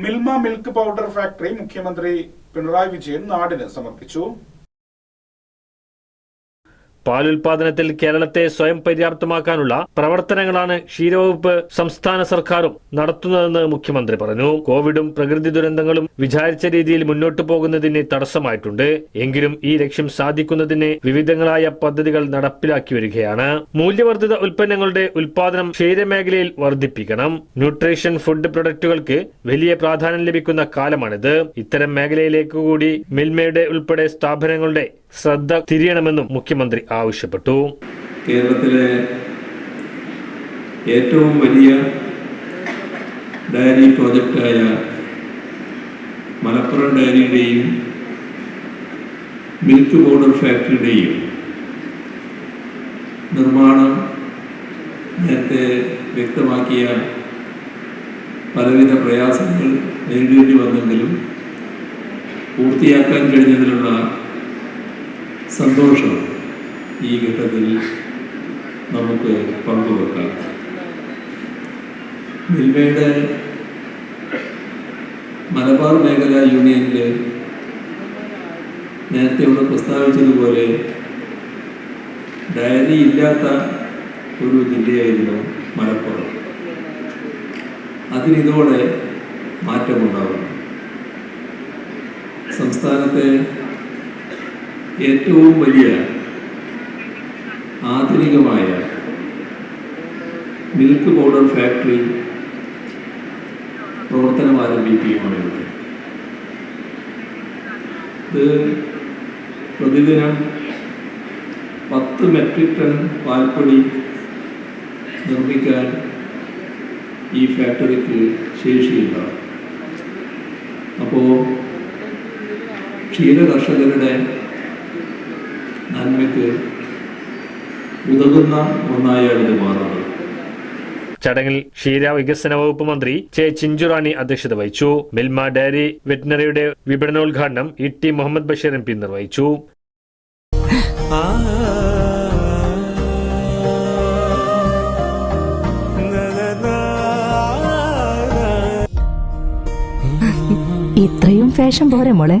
Milma milk powder factory മുഖ്യമന്ത്രി പിണറായി വിജയൻ നാടിന് സമർപ്പിച്ചു. പാലുൽപാദനത്തിൽ കേരളത്തെ സ്വയം പര്യാപ്തമാക്കാനുള്ള പ്രവർത്തനങ്ങളാണ് ക്ഷീരവകുപ്പ് സംസ്ഥാന സർക്കാരും നടത്തുന്നതെന്ന് മുഖ്യമന്ത്രി പറഞ്ഞു. കോവിഡും പ്രകൃതി ദുരന്തങ്ങളും വിചാരിച്ച രീതിയിൽ മുന്നോട്ടു പോകുന്നതിന് തടസ്സമായിട്ടുണ്ട്. എങ്കിലും ഈ ലക്ഷ്യം സാധിക്കുന്നതിന് വിവിധങ്ങളായ പദ്ധതികൾ നടപ്പിലാക്കി വരികയാണ്. മൂല്യവർദ്ധിത ഉൽപ്പന്നങ്ങളുടെ ഉൽപാദനം ക്ഷീരമേഖലയിൽ വർദ്ധിപ്പിക്കണം. ന്യൂട്രീഷൻ ഫുഡ് പ്രൊഡക്റ്റുകൾക്ക് വലിയ പ്രാധാന്യം ലഭിക്കുന്ന കാലമാണിത്. ഇത്തരം മേഖലയിലേക്ക് കൂടി മിൽമയുടെ ഉൾപ്പെടെ സ്ഥാപനങ്ങളുടെ ശ്രദ്ധ തിരിയണമെന്നും മുഖ്യമന്ത്രി ആവശ്യപ്പെട്ടു. കേരളത്തിലെ ഏറ്റവും വലിയ ഡയറി പ്രോജക്റ്റായ മലപ്പുറം ഡയറിയുടെയും മിൽക്ക് പൗഡർ ഫാക്ടറിയുടെയും നിർമ്മാണം നേരത്തെ വ്യക്തമാക്കിയ പലവിധ പ്രയാസങ്ങൾ നേരിടേണ്ടി വന്നെങ്കിലും പൂർത്തിയാക്കാൻ കഴിഞ്ഞതിലുള്ള സന്തോഷം ഈ ഘട്ടത്തിൽ നമുക്ക് പങ്കുവെക്കാം. മിൽമയുടെ മലബാർ മേഖല യൂണിയനിൽ നേരത്തെ ഇവിടെ പ്രസ്താവിച്ചതുപോലെ ഡയറി ഇല്ലാത്ത ഒരു ജില്ലയായിരുന്നു മലപ്പുറം. അതിനിതോടെ മാറ്റമുണ്ടാകും സംസ്ഥാനത്തെ ഏറ്റവും വലിയ ആധുനികമായ മിൽക്ക് പൗഡർ ഫാക്ടറി പ്രവർത്തനം ആരംഭിക്കുകയുമാണ് ഇത് പ്രതിദിനം പത്ത് മെട്രിക് ടൺ പാൽപ്പൊടി നിർമ്മിക്കാൻ ഈ ഫാക്ടറിക്ക് ശേഷിയുണ്ടാവും അപ്പോൾ ക്ഷീര കർഷകരുടെ നന്മയ്ക്ക് ഉതകുന്ന ഒന്നായാണ് ഇത് മാറുന്നത് ചടങ്ങിൽ ക്ഷീര വികസന വകുപ്പ് മന്ത്രി ചെ ചിഞ്ചുറാണി അധ്യക്ഷത വഹിച്ചു. മിൽമ ഡയറി വെറ്റിനറിയുടെ വിപണനോദ്ഘാടനം E T Muhammad Basheer M P നിർവഹിച്ചു. ഇത്രയും ഫാഷൻ പോരെ മോളെ?